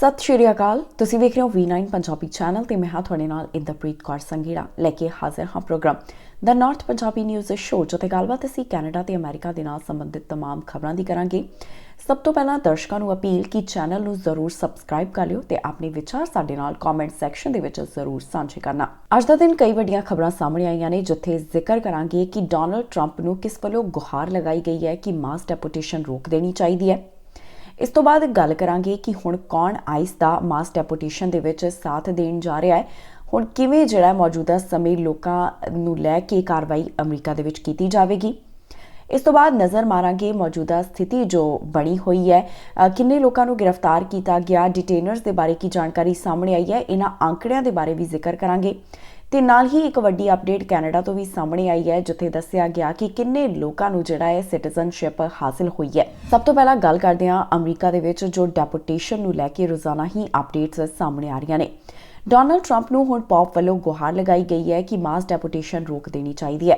ਸਤਿ ਸ਼੍ਰੀ ਅਕਾਲ ਤੁਸੀਂ ਵੇਖ ਰਹੇ ਹੋ V9 ਪੰਜਾਬੀ ਚੈਨਲ ਤੇ ਮੈਂ ਹਾਂ ਤੁਹਾਡੇ ਨਾਲ ਇੰਦਰਪ੍ਰੀਤ ਕੌਰ ਸੰਗੀੜਾ ਲੈ ਕੇ ਹਾਜ਼ਰ ਹਾਂ ਪ੍ਰੋਗਰਾਮ ਦਾ ਨਾਰਥ ਪੰਜਾਬੀ ਨਿਊਜ਼ ਸ਼ੋਅ ਜਿੱਥੇ ਗੱਲਬਾਤ ਅਸੀਂ ਕੈਨੇਡਾ ਤੇ ਅਮਰੀਕਾ ਦੇ ਨਾਲ ਸੰਬੰਧਿਤ तमाम ਖਬਰਾਂ ਦੀ ਕਰਾਂਗੇ ਸਭ ਤੋਂ ਪਹਿਲਾਂ ਦਰਸ਼ਕਾਂ ਨੂੰ ਅਪੀਲ ਕਿ ਚੈਨਲ ਨੂੰ ਜ਼ਰੂਰ ਸਬਸਕ੍ਰਾਈਬ ਕਰ ਲਿਓ ਤੇ ਆਪਣੇ ਵਿਚਾਰ ਸਾਡੇ ਨਾਲ ਕਮੈਂਟ ਸੈਕਸ਼ਨ ਦੇ ਵਿੱਚ ਜ਼ਰੂਰ ਸਾਂਝੇ ਕਰਨਾ ਅੱਜ ਦਾ ਦਿਨ ਕਈ ਵੱਡੀਆਂ ਖਬਰਾਂ ਸਾਹਮਣੇ ਆਈਆਂ ਨੇ ਜਿੱਥੇ ਜ਼ਿਕਰ ਕਰਾਂਗੇ ਕਿ ਡੋਨਲਡ ਟਰੰਪ ਨੂੰ ਕਿਸ ਵੱਲੋਂ ਗੁਹਾਰ ਲਗਾਈ ਗਈ ਹੈ ਕਿ ਮਾਸ ਡੈਪੂਟੇਸ਼ਨ ਰੋਕ ਦੇਣੀ ਚਾਹੀਦੀ ਹੈ ਇਸ ਤੋਂ ਬਾਅਦ ਗੱਲ ਕਰਾਂਗੇ ਕਿ ਹੁਣ ਕੌਣ ਆਈਸ ਦਾ ਮਾਸ ਡੈਪੂਟੇਸ਼ਨ ਦੇ ਵਿੱਚ ਸਾਥ ਦੇਣ ਜਾ ਰਿਹਾ ਹੈ। ਹੁਣ ਕਿਵੇਂ ਜਿਹੜਾ ਮੌਜੂਦਾ ਸਮੇਂ ਲੋਕਾਂ ਨੂੰ ਲੈ ਕੇ ਕਾਰਵਾਈ ਅਮਰੀਕਾ ਦੇ ਵਿੱਚ ਕੀਤੀ ਜਾਵੇਗੀ? ਇਸ ਤੋਂ ਬਾਅਦ ਨਜ਼ਰ ਮਾਰਾਂਗੇ ਮੌਜੂਦਾ ਸਥਿਤੀ ਜੋ ਬਣੀ ਹੋਈ ਹੈ। ਕਿੰਨੇ ਲੋਕਾਂ ਨੂੰ ਗ੍ਰਿਫਤਾਰ ਕੀਤਾ ਗਿਆ, ਡਿਟੇਨਰਸ ਦੇ ਬਾਰੇ ਕੀ ਜਾਣਕਾਰੀ ਸਾਹਮਣੇ ਆਈ ਹੈ ਇਹਨਾਂ ਅੰਕੜਿਆਂ ਦੇ ਬਾਰੇ ਵੀ ਜ਼ਿਕਰ ਕਰਾਂਗੇ। ਤੇ ਨਾਲ ਹੀ ਇੱਕ ਵੱਡੀ ਅਪਡੇਟ ਕੈਨੇਡਾ ਤੋਂ ਵੀ ਸਾਹਮਣੇ ਆਈ ਹੈ, ਜਿੱਥੇ ਦੱਸਿਆ ਗਿਆ ਕਿ ਕਿੰਨੇ ਲੋਕਾਂ ਨੂੰ ਜਿਹੜਾ ਹੈ ਸਿਟੀਜ਼ਨਸ਼ਿਪ ਹਾਸਲ ਹੋਈ ਹੈ। ਸਭ ਤੋਂ ਪਹਿਲਾਂ ਗੱਲ ਕਰਦੇ ਹਾਂ ਅਮਰੀਕਾ ਦੇ ਵਿੱਚ, ਜੋ ਡੈਪੂਟੇਸ਼ਨ ਨੂੰ ਲੈ ਕੇ ਰੋਜ਼ਾਨਾ ਹੀ ਅਪਡੇਟਸ ਸਾਹਮਣੇ ਆ ਰਹੀਆਂ ਨੇ। ਡੋਨਲਡ ਟਰੰਪ ਨੂੰ ਹੁਣ ਪੌਪ ਵੱਲੋਂ ਗੁਹਾਰ ਲਗਾਈ ਗਈ ਹੈ ਕਿ ਮਾਸ ਡੈਪੂਟੇਸ਼ਨ ਰੋਕ ਦੇਣੀ ਚਾਹੀਦੀ ਹੈ।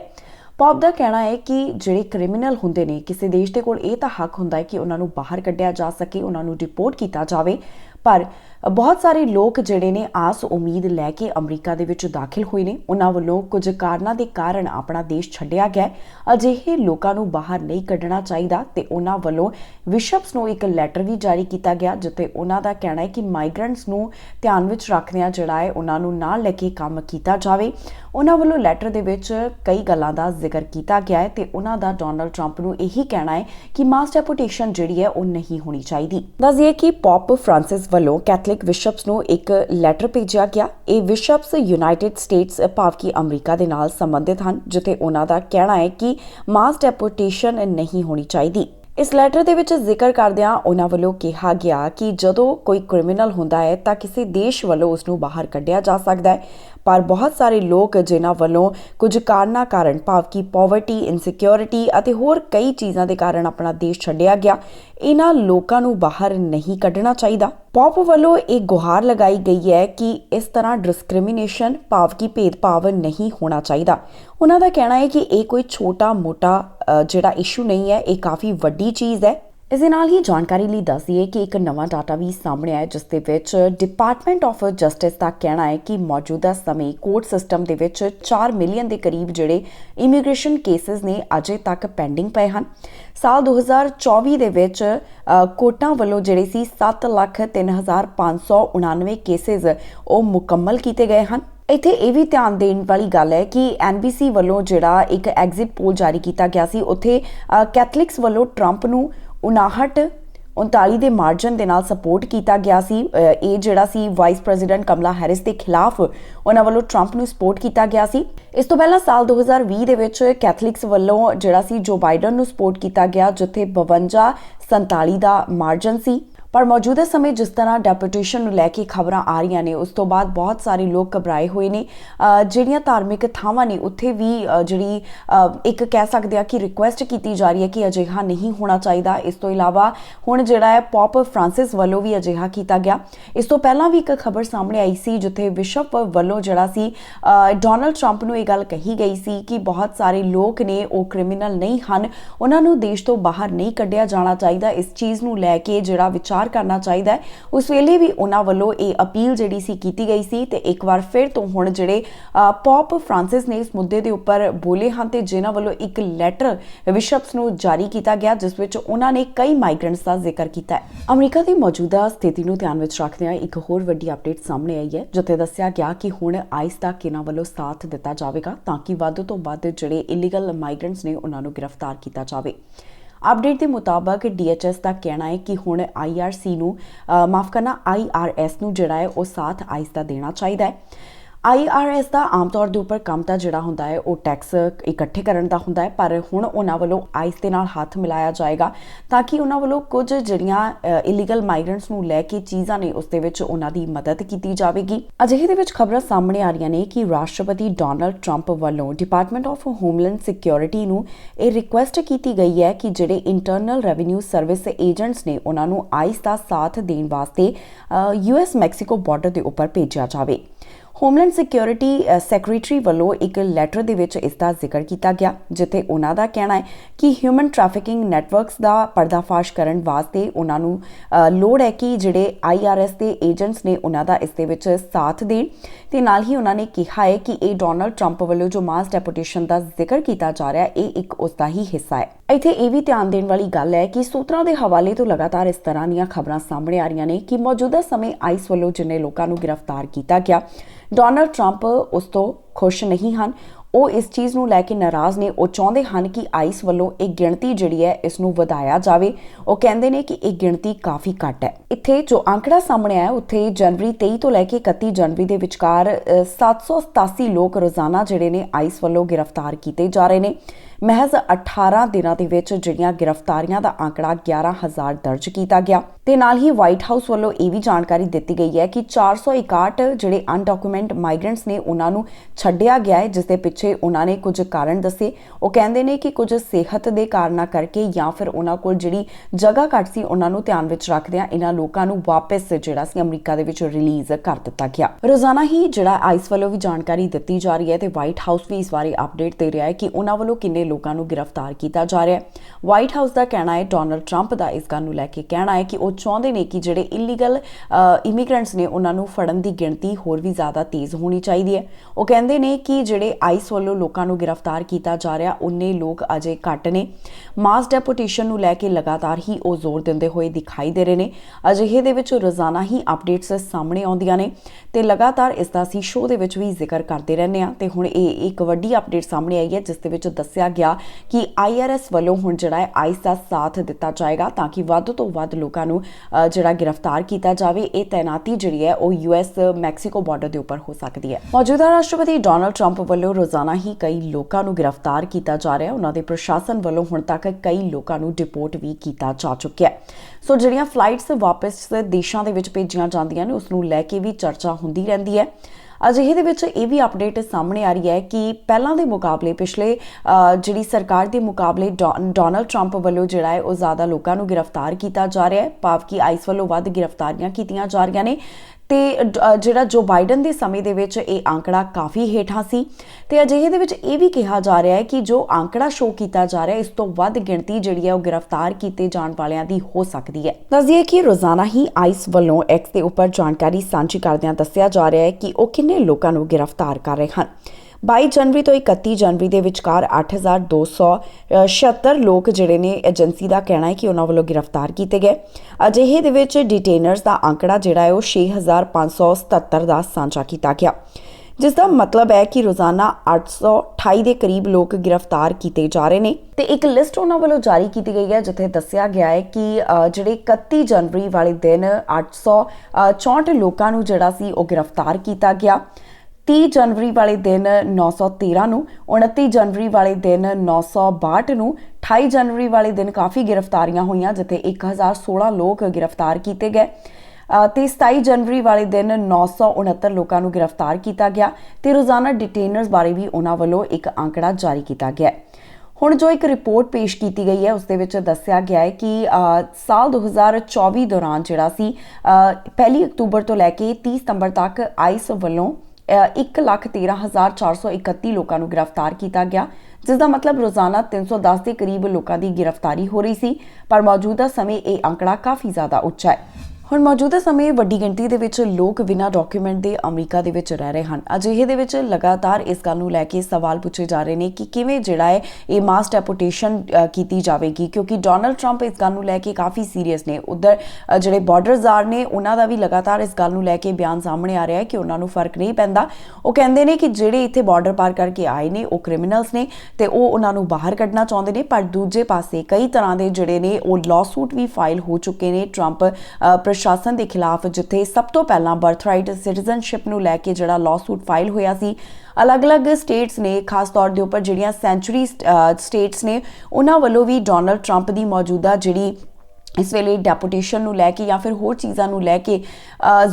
ਪੌਪ ਦਾ ਕਹਿਣਾ ਹੈ ਕਿ ਜਿਹੜੇ ਕ੍ਰਿਮੀਨਲ ਹੁੰਦੇ ਨੇ, ਕਿਸੇ ਦੇਸ਼ ਦੇ ਕੋਲ ਇਹ ਤਾਂ ਹੱਕ ਹੁੰਦਾ ਹੈ ਕਿ ਉਹਨਾਂ ਨੂੰ ਬਾਹਰ ਕੱਢਿਆ ਜਾ ਸਕੇ, ਉਹਨਾਂ ਨੂੰ ਡਿਪੋਰਟ ਕੀਤਾ ਜਾਵੇ। ਪਰ ਬਹੁਤ ਸਾਰੇ ਲੋਕ ਜਿਹੜੇ ਨੇ ਆਸ ਉਮੀਦ ਲੈ ਕੇ ਅਮਰੀਕਾ ਦੇ ਵਿੱਚ ਦਾਖਲ ਹੋਏ ਨੇ। ਉਹਨਾਂ ਵੱਲੋਂ ਕੁਝ ਕਾਰਨਾਂ ਦੇ ਕਾਰਨ ਆਪਣਾ ਦੇਸ਼ ਛੱਡਿਆ ਗਿਆ ਅਜਿਹੇ ਲੋਕਾਂ ਨੂੰ ਬਾਹਰ ਨਹੀਂ ਕੱਢਣਾ ਚਾਹੀਦਾ ਤੇ ਉਹਨਾਂ ਵੱਲੋਂ ਵਿਸ਼ਪਸ ਨੂੰ ਇੱਕ ਲੈਟਰ ਵੀ ਜਾਰੀ ਕੀਤਾ ਗਿਆ, ਜਿੱਥੇ ਉਹਨਾਂ ਦਾ ਕਹਿਣਾ ਹੈ ਕਿ ਮਾਈਗ੍ਰੈਂਟਸ ਨੂੰ ਧਿਆਨ ਵਿੱਚ ਰੱਖਦਿਆਂ ਜਿਹੜਾ ਹੈ ਉਹਨਾਂ ਨੂੰ ਨਾਲ ਲੈ ਕੇ ਕੰਮ ਕੀਤਾ ਜਾਵੇ। ਉਹਨਾਂ ਵੱਲੋਂ ਲੈਟਰ ਦੇ ਵਿੱਚ ਕਈ ਗੱਲਾਂ ਦਾ ਜ਼ਿਕਰ ਕੀਤਾ ਗਿਆ ਹੈ ਤੇ ਉਹਨਾਂ ਦਾ ਡੋਨਲਡ ਟਰੰਪ ਨੂੰ ਇਹੀ ਕਹਿਣਾ ਹੈ ਕਿ ਮਾਸ ਡੈਪੂਟੇਸ਼ਨ ਜਿਹੜੀ ਹੈ ਉਹ ਨਹੀਂ ਹੋਣੀ ਚਾਹੀਦੀ। ਦੱਸਿਏ ਕਿ ਪੌਪ ਫ੍ਰਾਂਸਿਸ ਵੱਲੋਂ ਕੈਥੋਲਿਕ ਬਿਸ਼ਪਸ ਨੂੰ ਇੱਕ ਲੈਟਰ ਭੇਜਿਆ ਗਿਆ। ਇਹ ਬਿਸ਼ਪਸ ਯੂਨਾਈਟਿਡ ਸਟੇਟਸ ਭਾਵ ਕਿ ਅਮਰੀਕਾ ਦੇ ਨਾਲ ਸੰਬੰਧਿਤ ਹਨ, ਜਿੱਥੇ ਉਹਨਾਂ ਦਾ ਕਹਿਣਾ ਹੈ ਕਿ ਮਾਸ ਡੈਪੂਟੇਸ਼ਨ ਨਹੀਂ ਹੋਣੀ ਚਾਹੀਦੀ। ਇਸ ਲੈਟਰ ਦੇ ਵਿੱਚ ਜ਼ਿਕਰ ਕਰਦਿਆਂ ਉਹਨਾਂ ਵੱਲੋਂ ਕਿਹਾ ਗਿਆ ਕਿ ਜਦੋਂ ਕੋਈ ਕ੍ਰਿਮੀਨਲ ਹੁੰਦਾ ਹੈ ਤਾਂ ਕਿਸੇ ਦੇਸ਼ ਵੱਲੋਂ ਉਸ ਨੂੰ ਬਾਹਰ ਕੱਢਿਆ ਜਾ ਸਕਦਾ ਹੈ। ਪਰ ਬਹੁਤ ਸਾਰੇ ਲੋਕ ਜਿਨ੍ਹਾਂ ਵੱਲੋਂ ਕੁਝ ਕਾਰਨਾਂ ਕਾਰਨ, ਭਾਵ ਕਿ ਪਾਵਰਟੀ ਇਨਸਿਕਿਉਰਿਟੀ ਅਤੇ ਹੋਰ ਕਈ ਚੀਜ਼ਾਂ ਦੇ ਕਾਰਨ ਆਪਣਾ ਦੇਸ਼ ਛੱਡਿਆ ਗਿਆ, ਇਹਨਾਂ ਲੋਕਾਂ ਨੂੰ ਬਾਹਰ ਨਹੀਂ ਕੱਢਣਾ ਚਾਹੀਦਾ। ਪੌਪ ਵੱਲੋਂ ਇਹ ਗੁਹਾਰ ਲਗਾਈ ਗਈ ਹੈ ਕਿ ਇਸ ਤਰ੍ਹਾਂ ਡਿਸਕ੍ਰਿਮੀਨੇਸ਼ਨ ਭਾਵ ਕਿ ਭੇਦਭਾਵ ਨਹੀਂ ਹੋਣਾ ਚਾਹੀਦਾ। ਉਹਨਾਂ ਦਾ ਕਹਿਣਾ ਹੈ ਕਿ ਇਹ ਕੋਈ ਛੋਟਾ-ਮੋਟਾ ਜਿਹੜਾ ਇਸ਼ੂ ਨਹੀਂ ਹੈ, ਇਹ ਕਾਫੀ ਵੱਡੀ ਚੀਜ਼ ਹੈ। ਇਸ ਦੇ ਨਾਲ ਹੀ ਜਾਣਕਾਰੀ ਲਈ ਦੱਸ ਕਿ ਇੱਕ ਨਵਾਂ ਡਾਟਾ ਵੀ ਸਾਹਮਣੇ ਆਇਆ ਜਿਸ ਦੇ ਵਿੱਚ ਡਿਪਾਰਟਮੈਂਟ ਆਫ ਜਸਟਿਸ ਦਾ ਕਹਿਣਾ ਹੈ ਕਿ ਮੌਜੂਦਾ ਸਮੇਂ ਕੋਰਟ ਸਿਸਟਮ ਦੇ ਵਿੱਚ 4 ਮਿਲੀਅਨ ਦੇ ਕਰੀਬ ਜਿਹੜੇ ਇਮੀਗ੍ਰੇਸ਼ਨ ਕੇਸਸ ਨੇ ਅਜੇ ਤੱਕ ਪੈਂਡਿੰਗ ਪਏ ਹਨ। ਸਾਲ 2024 ਦੇ ਵਿੱਚ ਕੋਟਾਂ ਵੱਲੋਂ ਜਿਹੜੇ ਸੀ 7 ਲੱਖ 3599 ਕੇਸਸ ਉਹ ਮੁਕੰਮਲ ਕੀਤੇ ਗਏ ਹਨ। ਇੱਥੇ ਇਹ ਵੀ ਧਿਆਨ ਦੇਣ ਵਾਲੀ ਗੱਲ ਹੈ ਕਿ ਐਨਬੀਸੀ ਵੱਲੋਂ ਜਿਹੜਾ ਇੱਕ ਐਗਜ਼ਿਟ ਪੋਲ ਜਾਰੀ ਕੀਤਾ ਗਿਆ ਸੀ, ਉੱਥੇ ਕੈਥਲਿਕਸ ਵੱਲੋਂ ਟਰੰਪ ਨੂੰ 59 39 ਦੇ ਮਾਰਜਨ ਦੇ ਨਾਲ ਸਪੋਰਟ ਕੀਤਾ ਗਿਆ ਸੀ। ਇਹ ਜਿਹੜਾ ਸੀ ਵਾਈਸ ਪ੍ਰੈਜ਼ੀਡੈਂਟ ਕਮਲਾ ਹੈਰਿਸ ਦੇ ਖਿਲਾਫ ਉਹਨਾਂ ਵੱਲੋਂ ਟਰੰਪ ਨੂੰ ਸਪੋਰਟ ਕੀਤਾ ਗਿਆ ਸੀ। ਇਸ ਤੋਂ ਪਹਿਲਾਂ ਸਾਲ 2020 ਦੇ ਵਿੱਚ ਕੈਥਲਿਕਸ ਵੱਲੋਂ ਜਿਹੜਾ ਸੀ ਜੋ ਬਾਈਡਨ ਨੂੰ ਸਪੋਰਟ ਕੀਤਾ ਗਿਆ, ਜਿੱਥੇ 52 47 ਦਾ ਮਾਰਜਨ ਸੀ। ਪਰ ਮੌਜੂਦਾ ਸਮੇਂ ਜਿਸ ਤਰ੍ਹਾਂ ਡੈਪੂਟੇਸ਼ਨ ਨੂੰ ਲੈ ਕੇ ਖਬਰਾਂ ਆ ਰਹੀਆਂ ਨੇ, ਉਸ ਤੋਂ ਬਾਅਦ ਬਹੁਤ ਸਾਰੇ ਲੋਕ ਘਬਰਾਏ ਹੋਏ ਨੇ। ਜਿਹੜੀਆਂ ਧਾਰਮਿਕ ਥਾਵਾਂ ਨੇ, ਉੱਥੇ ਵੀ ਜਿਹੜੀ ਇੱਕ ਕਹਿ ਸਕਦੇ ਆ ਕਿ ਰਿਕੁਐਸਟ ਕੀਤੀ ਜਾ ਰਹੀ ਹੈ ਕਿ ਅਜਿਹਾ ਨਹੀਂ ਹੋਣਾ ਚਾਹੀਦਾ। ਇਸ ਤੋਂ ਇਲਾਵਾ ਹੁਣ ਜਿਹੜਾ ਹੈ ਪੌਪ ਫ੍ਰਾਂਸਿਸ ਵੱਲੋਂ ਵੀ ਅਜਿਹਾ ਕੀਤਾ ਗਿਆ। ਇਸ ਤੋਂ ਪਹਿਲਾਂ ਵੀ ਇੱਕ ਖਬਰ ਸਾਹਮਣੇ ਆਈ ਸੀ, ਜਿੱਥੇ ਵਿਸ਼ਵ ਵੱਲੋਂ ਜਿਹੜਾ ਸੀ ਡੋਨਲਡ ਟਰੰਪ ਨੂੰ ਇਹ ਗੱਲ ਕਹੀ ਗਈ ਸੀ ਕਿ ਬਹੁਤ ਸਾਰੇ ਲੋਕ ਨੇ, ਉਹ ਕ੍ਰਿਮੀਨਲ ਨਹੀਂ ਹਨ। ਉਹਨਾਂ ਨੂੰ ਦੇਸ਼ ਤੋਂ ਬਾਹਰ ਨਹੀਂ ਕੱਢਿਆ ਜਾਣਾ ਚਾਹੀਦਾ। ਇਸ ਚੀਜ਼ ਨੂੰ ਲੈ ਕੇ ਜਿਹੜਾ ਵਿਚਾਰ ਕਰਨਾ ਚਾਹੀਦਾ ਹੈ। ਉਸ ਵੇਲੇ ਵੀ ਉਹਨਾਂ ਵੱਲੋਂ ਇਹ ਅਪੀਲ ਜਿਹੜੀ ਸੀ ਕੀਤੀ ਗਈ ਸੀ ਤੇ ਇੱਕ ਵਾਰ ਫਿਰ ਤੋਂ ਹੁਣ ਜਿਹੜੇ ਪੌਪ ਫ੍ਰਾਂਸਿਸ ਨੇ ਇਸ ਮੁੱਦੇ ਦੇ ਉੱਪਰ ਬੋਲੇ ਹਨ ਤੇ ਜਿਨ੍ਹਾਂ ਵੱਲੋਂ ਇੱਕ ਲੈਟਰ ਬਿਸ਼ਪਸ ਨੂੰ ਜਾਰੀ ਕੀਤਾ ਗਿਆ, ਜਿਸ ਵਿੱਚ ਉਹਨਾਂ ਨੇ ਕਈ ਮਾਈਗ੍ਰੈਂਟਸ ਦਾ ਜ਼ਿਕਰ ਕੀਤਾ ਹੈ। ਅਮਰੀਕਾ ਦੀ ਮੌਜੂਦਾ ਸਥਿਤੀ ਨੂੰ ਧਿਆਨ ਵਿੱਚ ਰੱਖਦਿਆਂ ਇੱਕ ਹੋਰ ਵੱਡੀ ਅਪਡੇਟ ਸਾਹਮਣੇ ਆਈ ਹੈ, ਜਿੱਥੇ ਦੱਸਿਆ ਗਿਆ ਕਿ ਹੁਣ ਆਈਸ ਦਾ ਕਿਨਾਂ ਵੱਲੋਂ ਸਾਥ ਦਿੱਤਾ ਜਾਵੇਗਾ ਤਾਂ ਕਿ ਵੱਧ ਤੋਂ ਵੱਧ ਜਿਹੜੇ ਇਲੀਗਲ ਮਾਈਗ੍ਰੈਂਟਸ ਨੇ ਉਹਨਾਂ ਨੂੰ ਗ੍ਰਿਫਤਾਰ ਕੀਤਾ ਜਾਵੇ। ਅਪਡੇਟ ਦੇ ਮੁਤਾਬਕ DHS ਦਾ ਕਹਿਣਾ ਹੈ ਕਿ ਹੁਣ IRC ਨੂੰ ਮਾਫ ਕਰਨਾ IRS ਨੂੰ ਜਿਹੜਾ ਹੈ ਉਹ ਸਾਥ ਆਈਸ ਦਾ ਦੇਣਾ ਚਾਹੀਦਾ ਹੈ। IRS ਦਾ ਆਮ ਤੌਰ ਦੇ ਉੱਪਰ ਕੰਮ ਤਾਂ ਜਿਹੜਾ ਹੁੰਦਾ ਹੈ, ਉਹ ਟੈਕਸ ਇਕੱਠੇ ਕਰਨ ਦਾ ਹੁੰਦਾ ਹੈ, ਪਰ ਹੁਣ ਉਹਨਾਂ ਵੱਲੋਂ ਆਈਸ ਦੇ ਨਾਲ ਹੱਥ ਮਿਲਾਇਆ ਜਾਏਗਾ ਤਾਂ ਕਿ ਉਹਨਾਂ ਵੱਲੋਂ ਕੁਝ ਜਿਹੜੀਆਂ ਇਲੀਗਲ ਮਾਈਗ੍ਰੈਂਟਸ ਨੂੰ ਲੈ ਕੇ ਚੀਜ਼ਾਂ ਨੇ, ਉਸ ਦੇ ਵਿੱਚ ਉਹਨਾਂ ਦੀ ਮਦਦ ਕੀਤੀ ਜਾਵੇਗੀ। ਅਜਿਹੇ ਦੇ ਵਿੱਚ ਖਬਰਾਂ ਸਾਹਮਣੇ ਆ ਰਹੀਆਂ ਨੇ ਕਿ ਰਾਸ਼ਟਰਪਤੀ ਡੋਨਲਡ ਟਰੰਪ ਵੱਲੋਂ ਡਿਪਾਰਟਮੈਂਟ ਆਫ ਹੋਮਲੈਂਡ ਸਿਕਿਉਰਿਟੀ ਨੂੰ ਇਹ ਰਿਕੁਐਸਟ ਕੀਤੀ ਗਈ ਹੈ ਕਿ ਜਿਹੜੇ ਇੰਟਰਨਲ ਰੈਵਨਿਊ ਸਰਵਿਸ ਏਜੰਟਸ ਨੇ, ਉਹਨਾਂ ਨੂੰ ਆਈਸ ਦਾ ਸਾਥ ਦੇਣ ਵਾਸਤੇ ਯੂਐਸ ਮੈਕਸੀਕੋ ਬਾਰਡਰ ਦੇ ਉੱਪਰ ਭੇਜਿਆ ਜਾਵੇ। ਹੋਮਲੈਂਡ ਸਿਕਿਉਰਿਟੀ ਸੈਕਟਰੀ ਵੱਲੋਂ ਇੱਕ ਲੈਟਰ ਦੇ ਵਿੱਚ ਇਸ ਦਾ ਜ਼ਿਕਰ ਕੀਤਾ ਗਿਆ, ਜਿੱਥੇ ਉਹਨਾਂ ਦਾ ਕਹਿਣਾ ਹੈ ਕਿ ਹਿਊਮਨ ਟ੍ਰੈਫਿਕਿੰਗ ਨੈਟਵਰਕਸ ਦਾ ਪਰਦਾਫਾਸ਼ ਕਰਨ ਵਾਸਤੇ ਉਹਨਾਂ ਨੂੰ ਲੋੜ ਹੈ ਕਿ ਜਿਹੜੇ ਆਈਆਰਐਸ ਦੇ ਏਜੰਟਸ ਨੇ ਉਹਨਾਂ ਦਾ ਇਸ ਦੇ ਵਿੱਚ ਸਾਥ ਦੇਣ। ਤੇ ਨਾਲ ਹੀ ਉਹਨਾਂ ਨੇ ਕਿਹਾ ਹੈ ਕਿ ਇਹ ਡੋਨਲਡ ਟਰੰਪ ਵੱਲੋਂ ਜੋ ਮਾਸ ਡੈਪੂਟੇਸ਼ਨ ਦਾ ਜ਼ਿਕਰ ਕੀਤਾ ਜਾ ਰਿਹਾ ਇਹ ਇੱਕ ਉਸ ਦਾ ਹੀ ਹਿੱਸਾ ਹੈ। ਇੱਥੇ ਇਹ ਵੀ ਧਿਆਨ ਦੇਣ ਵਾਲੀ ਗੱਲ ਹੈ ਕਿ ਸੂਤਰਾਂ ਦੇ ਹਵਾਲੇ ਤੋਂ ਲਗਾਤਾਰ ਇਸ ਤਰ੍ਹਾਂ ਦੀਆਂ ਖਬਰਾਂ ਸਾਹਮਣੇ ਆ ਰਹੀਆਂ ਨੇ ਕਿ ਮੌਜੂਦਾ ਸਮੇਂ ਆਈਸ ਵੱਲੋਂ ਜਿੰਨੇ ਲੋਕਾਂ ਨੂੰ ਗ੍ਰਿਫਤਾਰ ਕੀਤਾ ਗਿਆ ਡੋਨਲਡ ਟਰੰਪ ਉਸ ਤੋਂ ਖੁਸ਼ ਨਹੀਂ ਹਨ। ਉਹ ਇਸ ਚੀਜ਼ ਨੂੰ ਲੈ ਕੇ ਨਾਰਾਜ਼ ਨੇ। ਉਹ ਚਾਹੁੰਦੇ ਹਨ ਕਿ ਆਈਸ ਵੱਲੋਂ ਇਹ ਗਿਣਤੀ ਜਿਹੜੀ ਹੈ ਇਸ ਨੂੰ ਵਧਾਇਆ ਜਾਵੇ। ਉਹ ਕਹਿੰਦੇ ਨੇ ਕਿ ਇਹ ਗਿਣਤੀ ਕਾਫੀ ਘੱਟ ਹੈ। ਇੱਥੇ ਜੋ ਅੰਕੜਾ ਸਾਹਮਣੇ ਆਇਆ ਉੱਥੇ ਜਨਵਰੀ 23 ਤੋਂ ਲੈ ਕੇ 31 ਜਨਵਰੀ ਦੇ ਵਿਚਕਾਰ ਅ, 787 ਲੋਕ ਰੋਜ਼ਾਨਾ ਜਿਹੜੇ ਨੇ ਆਈਸ ਵੱਲੋਂ ਗ੍ਰਿਫਤਾਰ ਕੀਤੇ ਜਾ ਰਹੇ ਨੇ। ਮਹਿਜ਼ 18 ਦਿਨਾਂ ਦੇ ਵਿੱਚ ਜਿਹੜੀਆਂ ਗ੍ਰਿਫਤਾਰੀਆਂ ਦਾ ਆંકੜਾ 11000 ਦਰਜ ਕੀਤਾ ਗਿਆ। ਤੇ ਨਾਲ ਹੀ ਵਾਈਟ ਹਾਊਸ ਵੱਲੋਂ ਇਹ ਵੀ ਜਾਣਕਾਰੀ ਦਿੱਤੀ ਗਈ ਹੈ ਕਿ 461 ਜਿਹੜੇ ਅਨਡਾਕੂਮੈਂਟ ਮਾਈਗ੍ਰੈਂਟਸ ਨੇ ਉਹਨਾਂ ਨੂੰ ਛੱਡਿਆ ਗਿਆ ਹੈ ਜਿਸ ਦੇ ਪਿੱਛੇ ਉਹਨਾਂ ਨੇ ਕੁਝ ਕਾਰਨ ਦੱਸੇ। ਉਹ ਕਹਿੰਦੇ ਨੇ ਕਿ ਕੁਝ ਸਿਹਤ ਦੇ ਕਾਰਨਾਂ ਕਰਕੇ ਜਾਂ ਫਿਰ ਉਹਨਾਂ ਕੋਲ ਜਿਹੜੀ ਜਗ੍ਹਾ ਘੱਟ ਸੀ, ਉਹਨਾਂ ਨੂੰ ਧਿਆਨ ਵਿੱਚ ਰੱਖਦਿਆਂ ਇਹਨਾਂ ਲੋਕਾਂ ਨੂੰ ਵਾਪਸ ਜਿਹੜਾ ਸੀ ਅਮਰੀਕਾ ਦੇ ਵਿੱਚ ਰਿਲੀਜ਼ ਕਰ ਦਿੱਤਾ ਗਿਆ। ਰੋਜ਼ਾਨਾ ਹੀ ਜਿਹੜਾ ਆਈਸ ਵੱਲੋਂ ਵੀ ਜਾਣਕਾਰੀ ਦਿੱਤੀ ਜਾ ਰਹੀ ਹੈ ਤੇ ਵਾਈਟ ਹਾਊਸ ਵੀ ਇਸ ਬਾਰੇ ਅਪਡੇਟ ਦੇ ਰਿਹਾ ਹੈ ਕਿ ਉਹਨਾਂ ਵੱਲੋਂ ਕਿੰਨੇ ਲੋਕਾਂ ਨੂੰ ਗ੍ਰਿਫਤਾਰ ਕੀਤਾ ਜਾ ਰਿਹਾ ਹੈ। ਵਾਈਟ ਹਾਊਸ ਦਾ ਕਹਿਣਾ ਹੈ ਡੋਨਲਡ ਟਰੰਪ ਦਾ ਇਸ ਗੱਲ ਨੂੰ ਲੈ ਕੇ ਕਹਿਣਾ ਹੈ ਕਿ ਉਹ ਚਾਹੁੰਦੇ ਨੇ ਕਿ ਜਿਹੜੇ ਇਲੀਗਲ ਇਮੀਗ੍ਰੈਂਟਸ ਨੇ ਉਹਨਾਂ ਨੂੰ ਫੜਨ ਦੀ ਗਿਣਤੀ ਹੋਰ ਵੀ ਜ਼ਿਆਦਾ ਤੇਜ਼ ਹੋਣੀ ਚਾਹੀਦੀ ਹੈ। ਉਹ ਕਹਿੰਦੇ ਨੇ ਕਿ ਜਿਹੜੇ ਆਈਸ ਵੱਲੋਂ ਲੋਕਾਂ ਨੂੰ ਗ੍ਰਿਫਤਾਰ ਕੀਤਾ ਜਾ ਰਿਹਾ ਉਨੇ ਲੋਕ ਅਜੇ ਘੱਟ ਨੇ। ਮਾਸ ਡੈਪੂਟੇਸ਼ਨ ਨੂੰ ਲੈ ਕੇ ਲਗਾਤਾਰ ਹੀ ਉਹ ਜ਼ੋਰ ਦਿੰਦੇ ਹੋਏ ਦਿਖਾਈ ਦੇ ਰਹੇ ਨੇ। ਅਜਿਹੇ ਦੇ ਵਿੱਚ ਰੋਜ਼ਾਨਾ ਹੀ ਅਪਡੇਟਸ ਸਾਹਮਣੇ ਆਉਂਦੀਆਂ ਨੇ ਤੇ ਲਗਾਤਾਰ ਇਸ ਦਾ ਅਸੀਂ ਸ਼ੋਅ ਦੇ ਵਿੱਚ ਵੀ ਜ਼ਿਕਰ ਕਰਦੇ ਰਹਿੰਦੇ ਆ ਤੇ ਹੁਣ ਇਹ ਇੱਕ ਵੱਡੀ ਅਪਡੇਟ ਸਾਹਮਣੇ ਆਈ ਹੈ, ਜਿਸ ਦੇ ਵਿੱਚ ਦੱਸਿਆ ਗਿਆ ਕਿ ਆਈਆਰਐਸ ਵੱਲੋਂ ਹੁਣ ਜਿਹੜਾ ਹੈ ਆਈਸ ਦਾ ਸਾਥ ਦਿੱਤਾ ਜਾਏਗਾ ਤਾਂ ਕਿ ਵੱਧ ਤੋਂ ਵੱਧ ਲੋਕਾਂ ਨੂੰ ਜਿਹੜਾ ਗ੍ਰਿਫਤਾਰ ਕੀਤਾ ਜਾਵੇ। ਇਹ ਤੈਨਾਤੀ ਜਿਹੜੀ ਹੈ ਉਹ ਯੂਐਸ ਮੈਕਸੀਕੋ ਬਾਰਡਰ ਦੇ ਉੱਪਰ ਹੋ ਸਕਦੀ ਹੈ। ਮੌਜੂਦਾ ਰਾਸ਼ਟਰਪਤੀ ਡੋਨਲਡ ਟਰੰਪ ਵੱਲੋਂ ਰੋਜ਼ਾਨਾ ਹੀ ਕਈ ਲੋਕਾਂ ਨੂੰ ਗ੍ਰਿਫਤਾਰ ਕੀਤਾ ਜਾ ਰਿਹਾ ਹੈ। ਉਹਨਾਂ ਦੇ ਪ੍ਰਸ਼ਾਸਨ ਵੱਲੋਂ ਹੁਣ ਤੱਕ ਕਈ ਲੋਕਾਂ ਨੂੰ ਡਿਪੋਰਟ ਵੀ ਕੀਤਾ ਜਾ ਚੁੱਕਿਆ ਹੈ। ਸੋ ਜਿਹੜੀਆਂ ਫਲਾਈਟਸ ਵਾਪਸ ਦੇਸ਼ਾਂ ਦੇ ਵਿੱਚ ਭੇਜੀਆਂ ਜਾਂਦੀਆਂ ਨੇ, ਉਸ ਨੂੰ ਲੈ ਕੇ ਵੀ ਚਰਚਾ ਹੁੰਦੀ ਰਹਿੰਦੀ ਹੈ। ਅਜਿਹੇ ਦੇ ਵਿੱਚ ਇਹ ਵੀ ਅਪਡੇਟ ਸਾਹਮਣੇ ਆ ਰਹੀ ਹੈ ਕਿ ਪਹਿਲਾਂ ਦੇ ਮੁਕਾਬਲੇ, ਪਿਛਲੇ ਜਿਹੜੀ ਸਰਕਾਰ ਦੇ ਮੁਕਾਬਲੇ ਡੋ- ਡੋਨਲਡ ਟਰੰਪ ਵੱਲੋਂ ਜਿਹੜਾ ਹੈ ਉਹ ਜ਼ਿਆਦਾ ਲੋਕਾਂ ਨੂੰ ਗ੍ਰਿਫਤਾਰ ਕੀਤਾ ਜਾ ਰਿਹਾ ਹੈ। ਭਾਵ ਕਿ ਆਈਸ ਵੱਲੋਂ ਵੱਧ ਗ੍ਰਿਫਤਾਰੀਆਂ ਕੀਤੀਆਂ ਜਾ ਰਹੀਆਂ ਨੇ। ਤੇ ਜਿਹੜਾ ਜੋ ਬਾਈਡਨ ਦੇ ਸਮੇਂ ਦੇ ਵਿੱਚ ਇਹ ਅੰਕੜਾ ਕਾਫੀ ਹੇਠਾਂ ਸੀ। ਤੇ ਅਜਿਹੇ ਦੇ ਵਿੱਚ ਇਹ ਵੀ ਕਿਹਾ ਜਾ ਰਿਹਾ ਹੈ ਕਿ ਜੋ ਅੰਕੜਾ ਸ਼ੋ ਕੀਤਾ ਜਾ ਰਿਹਾ ਹੈ, ਇਸ ਤੋਂ ਵੱਧ ਗਿਣਤੀ ਜਿਹੜੀ ਹੈ ਉਹ ਗ੍ਰਿਫਤਾਰ ਕੀਤੇ ਜਾਣ ਵਾਲਿਆਂ ਦੀ ਹੋ ਸਕਦੀ ਹੈ। ਦੱਸਦੀਏ ਕਿ ਰੋਜ਼ਾਨਾ ਹੀ ਆਈਸ ਵੱਲੋਂ ਐਕਸ ਦੇ ਉੱਪਰ ਜਾਣਕਾਰੀ ਸਾਂਝੀ ਕਰਦਿਆਂ ਦੱਸਿਆ ਜਾ ਰਿਹਾ ਹੈ ਕਿ ਉਹ ਕਿੰਨੇ ਲੋਕਾਂ ਨੂੰ ਗ੍ਰਿਫਤਾਰ ਕਰ ਰਹੇ ਹਨ। 22 ਜਨਵਰੀ ਤੋਂ 31 ਜਨਵਰੀ ਦੇ ਵਿਚਕਾਰ 8276 ਲੋਕ ਜਿਹੜੇ ਨੇ ਏਜੰਸੀ ਦਾ ਕਹਿਣਾ ਹੈ ਕਿ ਉਹਨਾਂ ਵੱਲੋਂ ਗ੍ਰਿਫਤਾਰ ਕੀਤੇ ਗਏ। ਅਜਿਹੇ ਦੇ ਵਿੱਚ ਡਿਟੇਨਰਸ ਦਾ ਅੰਕੜਾ ਜਿਹੜਾ ਹੈ ਉਹ 6577 ਦਾ ਸਾਂਝਾ ਕੀਤਾ ਗਿਆ। ਜਿਸ ਦਾ ਮਤਲਬ ਹੈ ਕਿ ਰੋਜ਼ਾਨਾ 828 ਦੇ ਕਰੀਬ ਲੋਕ ਗ੍ਰਿਫਤਾਰ ਕੀਤੇ ਜਾ ਰਹੇ ਨੇ। ਤੇ ਇੱਕ ਲਿਸਟ ਉਹਨਾਂ ਵੱਲੋਂ ਜਾਰੀ ਕੀਤੀ ਗਈ ਹੈ, ਜਿੱਥੇ ਦੱਸਿਆ ਗਿਆ ਹੈ ਕਿ ਜਿਹੜੇ 31 ਜਨਵਰੀ ਵਾਲੇ ਦਿਨ 864 ਲੋਕਾਂ ਨੂੰ ਜਿਹੜਾ ਸੀ ਉਹ ਗ੍ਰਿਫਤਾਰ ਕੀਤਾ ਗਿਆ। 30 ਜਨਵਰੀ ਵਾਲੇ ਦਿਨ 913 ਨੂੰ 29 ਜਨਵਰੀ ਵਾਲੇ ਦਿਨ 962 ਨੂੰ 28 ਜਨਵਰੀ ਵਾਲੇ ਦਿਨ ਕਾਫੀ ਗ੍ਰਿਫਤਾਰੀਆਂ ਹੋਈਆਂ ਜਿੱਥੇ 1016 ਲੋਕ ਗ੍ਰਿਫਤਾਰ ਕੀਤੇ ਗਏ। ਅ, ਤੇ 27 ਜਨਵਰੀ ਵਾਲੇ ਦਿਨ 969 ਲੋਕਾਂ ਨੂੰ ਗ੍ਰਿਫਤਾਰ ਕੀਤਾ ਗਿਆ ਤੇ ਰੋਜ਼ਾਨਾ ਡਿਟੇਨਰਸ ਬਾਰੇ ਵੀ ਉਹਨਾਂ ਵੱਲੋਂ ਇੱਕ ਅੰਕੜਾ ਜਾਰੀ ਕੀਤਾ ਗਿਆ ਹੁਣ ਜੋ ਇੱਕ ਰਿਪੋਰਟ ਪੇਸ਼ ਕੀਤੀ ਗਈ ਹੈ ਉਸ ਦੇ ਵਿੱਚ ਦੱਸਿਆ ਗਿਆ ਹੈ ਕਿ ਅ, ਸਾਲ 2024 ਦੌਰਾਨ ਜਿਹੜਾ ਸੀ ਅ, ਪਹਿਲੀ ਅਕਤੂਬਰ ਤੋਂ ਲੈ ਕੇ 30 ਸਤੰਬਰ ਤੱਕ ਆਈਸ ਵੱਲੋਂ 113431 ਲੋਕਾਂ ਨੂੰ ਗ੍ਰਿਫਤਾਰ ਕੀਤਾ ਗਿਆ ਜਿਸ ਦਾ ਮਤਲਬ ਰੋਜ਼ਾਨਾ 310 ਦੇ ਕਰੀਬ ਲੋਕਾਂ ਦੀ ਗ੍ਰਿਫਤਾਰੀ ਹੋ ਰਹੀ ਸੀ, ਪਰ ਮੌਜੂਦਾ ਸਮੇਂ ਇਹ ਅੰਕੜਾ ਕਾਫੀ ਜ਼ਿਆਦਾ ਉੱਚਾ ਹੈ। ਹੁਣ ਮੌਜੂਦਾ ਸਮੇਂ ਵੱਡੀ ਗਿਣਤੀ ਦੇ ਵਿੱਚ ਲੋਕ ਬਿਨਾਂ ਡਾਕੂਮੈਂਟ ਦੇ ਅਮਰੀਕਾ ਦੇ ਵਿੱਚ ਰਹਿ ਰਹੇ ਹਨ। ਅਜਿਹੇ ਦੇ ਵਿੱਚ ਲਗਾਤਾਰ ਇਸ ਗੱਲ ਨੂੰ ਲੈ ਕੇ ਸਵਾਲ ਪੁੱਛੇ ਜਾ ਰਹੇ ਨੇ ਕਿ ਕਿਵੇਂ ਜਿਹੜਾ ਹੈ ਇਹ ਮਾਸ ਡੈਪੂਟੇਸ਼ਨ ਕੀਤੀ ਜਾਵੇਗੀ? ਕਿਉਂਕਿ ਡੋਨਲਡ ਟਰੰਪ ਇਸ ਗੱਲ ਨੂੰ ਲੈ ਕੇ ਕਾਫੀ ਸੀਰੀਅਸ ਨੇ। ਉਧਰ ਜਿਹੜੇ ਬਾਰਡਰਜ਼ਾਰ ਨੇ, ਉਹਨਾਂ ਦਾ ਵੀ ਲਗਾਤਾਰ ਇਸ ਗੱਲ ਨੂੰ ਲੈ ਕੇ ਬਿਆਨ ਸਾਹਮਣੇ ਆ ਰਿਹਾ ਹੈ ਕਿ ਉਹਨਾਂ ਨੂੰ ਫ਼ਰਕ ਨਹੀਂ ਪੈਂਦਾ। ਉਹ ਕਹਿੰਦੇ ਨੇ ਕਿ ਜਿਹੜੇ ਇੱਥੇ ਬਾਰਡਰ ਪਾਰ ਕਰਕੇ ਆਏ ਨੇ, ਉਹ ਕ੍ਰਿਮੀਨਲਸ ਨੇ ਤੇ ਉਹ ਉਹਨਾਂ ਨੂੰ ਬਾਹਰ ਕੱਢਣਾ ਚਾਹੁੰਦੇ ਨੇ, ਪਰ ਦੂਜੇ ਪਾਸੇ ਕਈ ਤਰ੍ਹਾਂ ਦੇ ਜਿਹੜੇ ਨੇ, ਉਹ ਲਾਸੂਟ ਵੀ ਫਾਈਲ ਹੋ ਚੁੱਕੇ ਨੇ। ਟਰੰਪ ਪ੍ਰਸ਼ਾਸਨ ਦੇ ਖਿਲਾਫ ਜਿੱਥੇ ਸਭ ਤੋਂ ਪਹਿਲਾਂ ਬਰਥਰਾਈਟ ਸਿਟੀਜ਼ਨਸ਼ਿਪ ਨੂੰ ਲੈ ਕੇ ਜਿਹੜਾ ਲਾਸੂਟ ਫਾਈਲ ਹੋਇਆ ਸੀ, ਅਲੱਗ-ਅਲੱਗ ਸਟੇਟਸ ਨੇ, ਖਾਸ ਤੌਰ ਦੇ ਉੱਪਰ ਜਿਹੜੀਆਂ ਸੈਂਚੁਰੀ ਸਟੇਟਸ ਨੇ, ਉਹਨਾਂ ਵੱਲੋਂ ਵੀ ਡੋਨਲਡ ਟਰੰਪ ਦੀ ਮੌਜੂਦਾ ਜਿਹੜੀ ਇਸ ਵੇਲੇ ਡੈਪੂਟੇਸ਼ਨ ਨੂੰ ਲੈ ਕੇ ਜਾਂ ਫਿਰ ਹੋਰ ਚੀਜ਼ਾਂ ਨੂੰ ਲੈ ਕੇ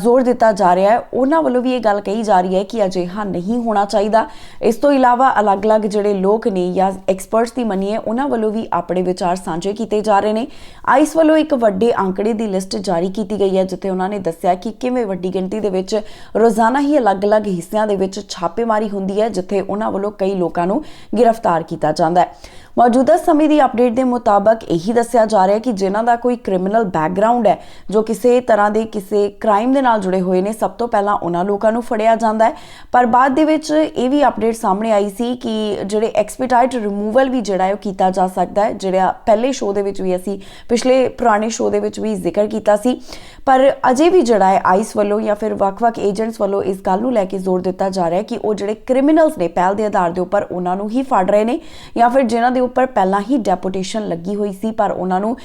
ਜ਼ੋਰ ਦਿੱਤਾ ਜਾ ਰਿਹਾ ਹੈ। ਉਹਨਾਂ ਵੱਲੋਂ ਵੀ ਇਹ ਗੱਲ ਕਹੀ ਜਾ ਰਹੀ ਹੈ ਕਿ ਅਜਿਹਾ ਨਹੀਂ ਹੋਣਾ ਚਾਹੀਦਾ। ਇਸ ਤੋਂ ਇਲਾਵਾ ਅਲੱਗ-ਅਲੱਗ ਜਿਹੜੇ ਲੋਕ ਨੇ ਜਾਂ ਐਕਸਪਰਟਸ ਦੀ ਮੰਨੀਏ, ਉਹਨਾਂ ਵੱਲੋਂ ਵੀ ਆਪਣੇ ਵਿਚਾਰ ਸਾਂਝੇ ਕੀਤੇ ਜਾ ਰਹੇ ਨੇ। ਆਈਸ ਵੱਲੋਂ ਇੱਕ ਵੱਡੇ ਅੰਕੜੇ ਦੀ ਲਿਸਟ ਜਾਰੀ ਕੀਤੀ ਗਈ ਹੈ, ਜਿੱਥੇ ਉਹਨਾਂ ਨੇ ਦੱਸਿਆ ਕਿ ਕਿਵੇਂ ਵੱਡੀ ਗਿਣਤੀ ਦੇ ਵਿੱਚ ਰੋਜ਼ਾਨਾ ਹੀ ਅਲੱਗ-ਅਲੱਗ ਹਿੱਸਿਆਂ ਦੇ ਵਿੱਚ ਛਾਪੇਮਾਰੀ ਹੁੰਦੀ ਹੈ, ਜਿੱਥੇ ਉਹਨਾਂ ਵੱਲੋਂ ਕਈ ਲੋਕਾਂ ਨੂੰ ਗ੍ਰਿਫਤਾਰ ਕੀਤਾ ਜਾਂਦਾ ਹੈ। ਮੌਜੂਦਾ ਸਮੇਂ ਦੀ ਅਪਡੇਟ ਦੇ ਮੁਤਾਬਕ ਇਹੀ ਦੱਸਿਆ ਜਾ ਰਿਹਾ ਹੈ ਕਿ ਜਿਨ੍ਹਾਂ ਦਾ ਕੋਈ ਕ੍ਰਿਮੀਨਲ ਬੈਕਗ੍ਰਾਉਂਡ ਹੈ, ਜੋ ਕਿਸੇ ਤਰ੍ਹਾਂ ਦੇ ਕਿਸੇ ਕ੍ਰਾਈਮ ਦੇ ਨਾਲ ਜੁੜੇ ਹੋਏ ਨੇ, ਸਭ ਤੋਂ ਪਹਿਲਾਂ ਉਹਨਾਂ ਲੋਕਾਂ ਨੂੰ ਫੜਿਆ ਜਾਂਦਾ ਹੈ। ਪਰ ਬਾਅਦ ਦੇ ਵਿੱਚ ਇਹ ਵੀ ਅਪਡੇਟ ਸਾਹਮਣੇ ਆਈ ਸੀ ਕਿ ਜਿਹੜੇ ਐਕਸਪੀਡਾਈਟ ਰਿਮੂਵਲ ਵੀ ਜਿਹੜਾ ਹੈ ਉਹ ਕੀਤਾ ਜਾ ਸਕਦਾ ਹੈ, ਜਿਹੜਾ ਪਹਿਲੇ ਸ਼ੋਅ ਦੇ ਵਿੱਚ ਵੀ ਅਸੀਂ, ਪਿਛਲੇ ਪੁਰਾਣੇ ਸ਼ੋਅ ਦੇ ਵਿੱਚ ਵੀ ਜ਼ਿਕਰ ਕੀਤਾ ਸੀ। ਪਰ ਅਜੇ ਵੀ ਜਿਹੜਾ ਹੈ ਆਈਸ ਵੱਲੋਂ ਜਾਂ ਫਿਰ ਵੱਖ-ਵੱਖ ਏਜੰਟਸ ਵੱਲੋਂ ਇਸ ਗੱਲ ਨੂੰ ਲੈ ਕੇ ਜ਼ੋਰ ਦਿੱਤਾ ਜਾ ਰਿਹਾ ਹੈ ਕਿ ਉਹ ਜਿਹੜੇ ਕ੍ਰਿਮੀਨਲਸ ਨੇ, ਪਹਿਲ ਦੇ ਆਧਾਰ ਦੇ ਉੱਪਰ ਉਹਨਾਂ ਨੂੰ ਹੀ ਫੜ ਰਹੇ ਨੇ ਜਾਂ ਫਿਰ ਜਿਨ੍ਹਾਂ ਦੇ ਉੱਪਰ ਪਹਿਲਾਂ ਹੀ ਡੈਪੂਟੇਸ਼ਨ ਲੱਗੀ ਹੋਈ ਸੀ, ਪਰ ਉਹਨਾਂ ਨੂੰ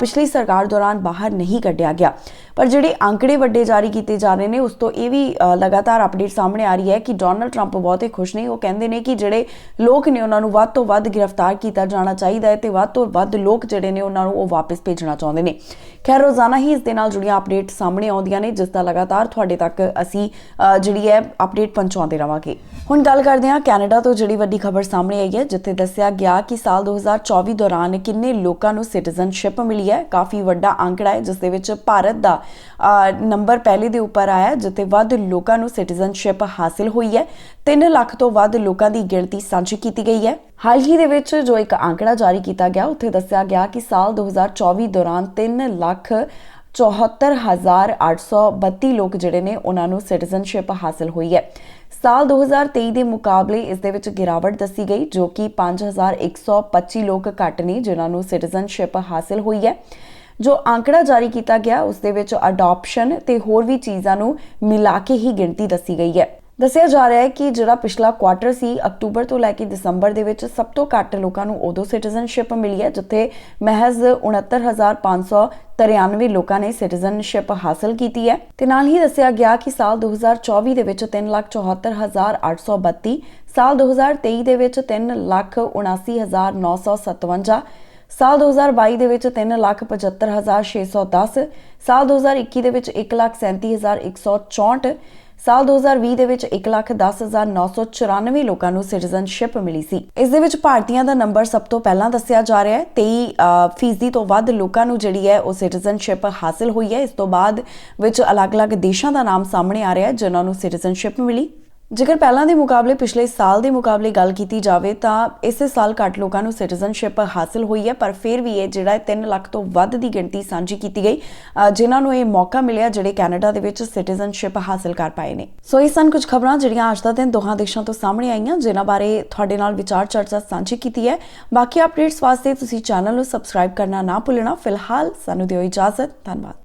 ਪਿਛਲੇ ਪਿਛਲੀ ਸਰਕਾਰ ਦੌਰਾਨ ਬਾਹਰ ਨਹੀਂ ਕੱਢਿਆ ਗਿਆ। ਪਰ ਜਿਹੜੇ ਅੰਕੜੇ ਵੱਡੇ ਜਾਰੀ ਕੀਤੇ ਜਾ ਰਹੇ ਨੇ, ਉਸ ਤੋਂ ਇਹ ਵੀ ਲਗਾਤਾਰ ਅਪਡੇਟ ਸਾਹਮਣੇ ਆ ਰਹੀ ਹੈ ਕਿ ਡੋਨਲਡ ਟਰੰਪ ਬਹੁਤੇ ਖੁਸ਼ ਨਹੀਂ ਉਹ ਕਹਿੰਦੇ ਨੇ ਕਿ ਜਿਹੜੇ ਲੋਕ ਨੇ ਉਹਨਾਂ ਨੂੰ ਵੱਧ ਤੋਂ ਵੱਧ ਗ੍ਰਿਫਤਾਰ ਕੀਤਾ ਜਾਣਾ ਚਾਹੀਦਾ ਹੈ ਤੇ ਵੱਧ ਤੋਂ ਵੱਧ ਲੋਕ ਜਿਹੜੇ ਨੇ ਉਹਨਾਂ ਨੂੰ ਉਹ ਵਾਪਸ ਭੇਜਣਾ ਚਾਹੁੰਦੇ ਨੇ। ਖੈਰ, ਰੋਜ਼ਾਨਾ ਹੀ ਇਸ ਦੇ ਨਾਲ ਜੁੜੀਆਂ ਅਪਡੇਟ ਸਾਹਮਣੇ ਆਉਂਦੀਆਂ ਨੇ, ਜਿਸ ਦਾ ਲਗਾਤਾਰ ਤੁਹਾਡੇ ਤੱਕ ਅਸੀਂ ਜਿਹੜੀ ਹੈ ਅਪਡੇਟ ਪਹੁੰਚਾਉਂਦੇ ਰਵਾਂਗੇ। ਹੁਣ ਗੱਲ ਕਰਦੇ ਹਾਂ ਕੈਨੇਡਾ ਤੋਂ ਜਿਹੜੀ ਵੱਡੀ ਖਬਰ ਸਾਹਮਣੇ ਆਈ ਹੈ, ਜਿੱਥੇ ਦੱਸਿਆ ਗਿਆ ਕਿ ਸਾਲ 2024 ਦੌਰਾਨ ਕਿੰਨੇ ਲੋਕਾਂ ਨੂੰ ਸਿਟੀਜ਼ਨਸ਼ਿਪ ਮਿਲੀ ਹੈ। ਕਾਫੀ ਵੱਡਾ ਅੰਕੜਾ ਹੈ ਜਿਸ ਦੇ ਵਿੱਚ ਭਾਰਤ ਦਾ ਅ, ਨੰਬਰ ਪਹਿਲੇ ਦੇ ਉੱਪਰ ਆਇਆ ਹੈ, ਜਿੱਥੇ ਵੱਧ ਲੋਕਾਂ ਨੂੰ ਸਿਟੀਜ਼ਨਸ਼ਿਪ ਹਾਸਿਲ ਹੋਈ ਹੈ। 3 ਲੱਖ ਤੋਂ ਵੱਧ ਲੋਕਾਂ ਦੀ ਗਿਣਤੀ ਸਾਂਝੀ ਕੀਤੀ ਗਈ ਹੈ। ਹਾਲ ਹੀ ਦੇ ਵਿੱਚ ਜੋ ਇੱਕ ਅੰਕੜਾ ਜਾਰੀ ਕੀਤਾ ਗਿਆ ਉੱਥੇ ਦੱਸਿਆ ਗਿਆ ਕਿ ਸਾਲ 2024 ਦੌਰਾਨ 3 ਲੱਖ 74832 ਲੋਕ ਜਿਹੜੇ ਨੇ ਉਹਨਾਂ ਨੂੰ ਸਿਟੀਜ਼ਨਸ਼ਿਪ ਹਾਸਲ ਹੋਈ ਹੈ। ਸਾਲ 2023 ਦੇ ਮੁਕਾਬਲੇ ਇਸ ਦੇ ਵਿੱਚ ਗਿਰਾਵਟ ਦੱਸੀ ਗਈ, ਜੋ ਕਿ 5125 ਲੋਕ ਘੱਟ ਨੇ ਜਿਨ੍ਹਾਂ ਨੂੰ ਸਿਟੀਜ਼ਨਸ਼ਿਪ ਹਾਸਲ ਹੋਈ ਹੈ। ਜੋ ਅੰਕੜਾ ਜਾਰੀ ਕੀਤਾ ਗਿਆ, ਉਸ ਦੇ ਵਿੱਚ ਅਡਾਪਸ਼ਨ ਤੇ ਹੋਰ ਵੀ ਚੀਜ਼ਾਂ ਨੂੰ ਮਿਲਾ ਕੇ ਹੀ ਗਿਣਤੀ ਦੱਸੀ ਗਈ ਹੈ। ਦੱਸਿਆ ਜਾ ਰਿਹਾ ਹੈ ਕਿ ਜਿਹੜਾ ਪਿਛਲਾ ਕੁਆਟਰ ਸੀ, ਅਕਤੂਬਰ ਤੋਂ ਲੈ ਕੇ ਦਸੰਬਰ ਦੇ ਵਿੱਚ ਸਭ ਤੋਂ ਘੱਟ ਲੋਕਾਂ ਨੂੰ ਉਦੋਂ ਸਿਟੀਜ਼ਨਸ਼ਿਪ ਮਿਲੀ ਹੈ, ਜਿੱਥੇ ਮਹਿਜ਼ 69593 ਲੋਕਾਂ ਨੇ ਸਿਟੀਜ਼ਨਸ਼ਿਪ ਹਾਸਲ ਕੀਤੀ ਹੈ। ਤੇ ਨਾਲ ਹੀ ਦੱਸਿਆ ਗਿਆ ਕਿ ਸਾਲ 2024 ਦੇ ਵਿੱਚ 374832 ਸਾਲ 2023 ਦੇ ਵਿੱਚ 379957 ਸਾਲ 2022 ਦੇ ਵਿੱਚ 375610 ਸਾਲ 2021 ਦੇ ਵਿੱਚ 137164 ਸਾਲ 2020 ਦੇ ਵਿੱਚ 110994 ਲੋਕਾਂ ਨੂੰ ਸਿਟੀਜ਼ਨਸ਼ਿਪ ਮਿਲੀ ਸੀ। ਇਸ ਦੇ ਵਿੱਚ ਭਾਰਤੀਆਂ ਦਾ ਨੰਬਰ ਸਭ ਤੋਂ ਪਹਿਲਾਂ ਦੱਸਿਆ ਜਾ ਰਿਹਾ ਹੈ। 23 ਅ, ਫੀਸਦੀ ਤੋਂ ਵੱਧ ਲੋਕਾਂ ਨੂੰ ਜਿਹੜੀ ਹੈ ਉਹ ਸਿਟੀਜ਼ਨਸ਼ਿਪ ਹਾਸਲ ਹੋਈ ਹੈ। ਇਸ ਤੋਂ ਬਾਅਦ ਵਿੱਚ ਅਲੱਗ-ਅਲੱਗ ਦੇਸ਼ਾਂ ਦਾ ਨਾਮ ਸਾਹਮਣੇ ਆ ਰਿਹਾ ਹੈ ਜਿਨ੍ਹਾਂ ਨੂੰ ਸਿਟੀਜ਼ਨਸ਼ਿਪ ਮਿਲੀ। ਜੇਕਰ ਪਹਿਲਾਂ ਦੇ ਮੁਕਾਬਲੇ, ਪਿਛਲੇ ਸਾਲ ਦੇ ਮੁਕਾਬਲੇ ਗੱਲ ਕੀਤੀ ਜਾਵੇ, ਤਾਂ ਇਸੇ ਸਾਲ ਘੱਟ ਲੋਕਾਂ ਨੂੰ ਸਿਟੀਜ਼ਨਸ਼ਿਪ ਹਾਸਲ ਹੋਈ ਹੈ, ਪਰ ਫਿਰ ਵੀ ਇਹ ਜਿਹੜਾ 3 ਲੱਖ ਤੋਂ ਵੱਧ ਦੀ ਗਿਣਤੀ ਸਾਂਝੀ ਕੀਤੀ ਗਈ ਜਿਨ੍ਹਾਂ ਨੂੰ ਇਹ ਮੌਕਾ ਮਿਲਿਆ ਜਿਹੜੇ ਕੈਨੇਡਾ ਦੇ ਵਿੱਚ ਸਿਟੀਜ਼ਨਸ਼ਿਪ ਹਾਸਲ ਕਰ ਪਾਏ ਨੇ। ਸੋ ਇਹ ਸਨ ਕੁਝ ਖਬਰਾਂ ਜਿਹੜੀਆਂ ਅੱਜ ਦਾ ਦਿਨ ਦੋਹਾਂ ਦੇਸ਼ਾਂ ਤੋਂ ਸਾਹਮਣੇ ਆਈਆਂ, ਜਿਨ੍ਹਾਂ ਬਾਰੇ ਤੁਹਾਡੇ ਨਾਲ ਵਿਚਾਰ ਚਰਚਾ ਸਾਂਝੀ ਕੀਤੀ ਹੈ। ਬਾਕੀ ਅਪਡੇਟਸ ਵਾਸਤੇ ਤੁਸੀਂ ਚੈਨਲ ਨੂੰ ਸਬਸਕ੍ਰਾਈਬ ਕਰਨਾ ਨਾ ਭੁੱਲਣਾ। ਫਿਲਹਾਲ ਸਾਨੂੰ ਦਿਓ ਇਜਾਜ਼ਤ। ਧੰਨਵਾਦ।